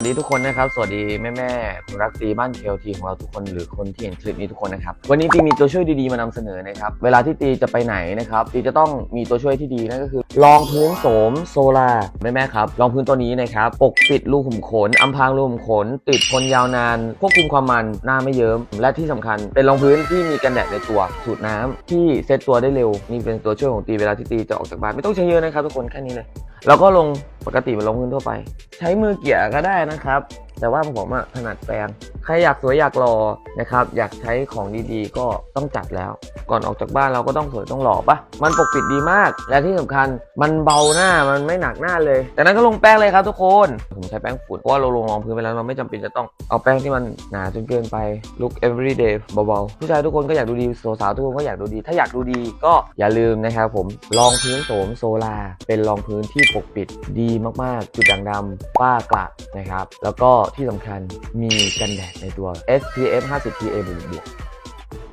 สวัสดีทุกคนนะครับ สวัสดีแม่แม่คนรักตีบ้านเคลทีของเราทุกคนหรือคนที่เห็นคลิปนี้ทุกคนนะครับ วันนี้ตีมีตัวช่วยดีๆมานำเสนอนะครับ เวลาที่ตีจะไปไหนนะครับตีจะต้องมีตัวช่วยที่ดีนั่นก็คือรองพื้นโสมโซลาแม่แม่ครับรองพื้นตัวนี้นะครับปกปิดรูขุมขนอำพรางรูขุมขน ติดทนยาวนาน ควบคุมความมันหน้าไม่เยิ้มและที่สำคัญ เป็นรองพื้นที่มีกันแดดในตัวสูตรน้ำที่เซตตัวได้เร็วนี่เป็นตัวช่วยของตีเวลาที่ตีจะออกจากบ้านไม่ต้องใช้เยอะนะครับทุกคนแค่นี้เลย แล้วก็ลงปกติมันลงพื้นทั่วไป ใช้มือเกี่ยก็ได้นะครับ แต่ว่าผมอะถนัดแปรง รอยากสวยอยากหล่อนะครับอยากใช้ของดีๆ ก็ต้องจัดแล้ว ก่อนออกจากบ้านเราก็ต้องสวยต้องหล่อปะมันปกปิดดีมาก และที่สำคัญมันเบาหน้ามันไม่หนักหน้าเลยจากนั้นก็ลงแป้งเลยครับทุกคน ผมใช้แป้งฝุ่นเพราะว่าเราลงรองพื้นไปแล้วเราไม่จำเป็นจะต้องเอาแป้งที่มันหนาจนเกินไป look everyday เบาๆผู้ชายทุกคนก็อยากดูดีสาวๆทุกคนก็อยากดูดี ถ้าอยากดูดีก็อย่าลืมนะครับผมรองพื้นโสมโซลาเป็นรองพื้นที่ปกปิดดีมากๆ จุดด่างดำฝ้ากระนะครับ แล้วก็ที่สำคัญมีกันแดดในตัว SPF 50 PA บวกบวก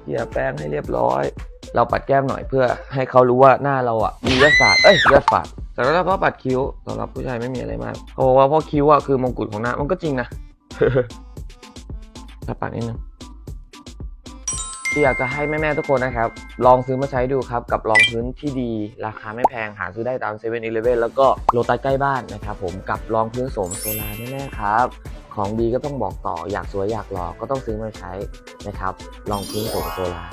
เขี่ยแป้งให้เรียบร้อย เราปัดแก้มหน่อยเพื่อให้เขารู้ว่าหน้าเราอะมีเลือดฝาดเอ้ยเลือดฝาดแต่แล้วเราก็ปัดคิ้วสำหรับผู้ชายไม่มีอะไรมากเขาบอกว่าเพราะคิ้วอะคือมงกุฎของหน้ามันก็จริงนะถ้าปัดนิดนึงที่อยากจะให้แม่ๆทุกคนนะครับ ลองซื้อมาใช้ดูครับ กับรองพื้นที่ดี ราคาไม่แพงหาซื้อได้ตาม7 e เ e ่ e อแล้วก็โลตัสใกล้บ้านนะครับผมกับรองพื้นโสมโซลาแม่ๆครับ ของดีก็ต้องบอกต่ออยากสวยอยากหล่อก็ต้องซื้อมาใช้นะครับรองพื้นโสมโซลา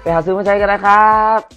ไปหาซื้อมาใช้กันนะครับ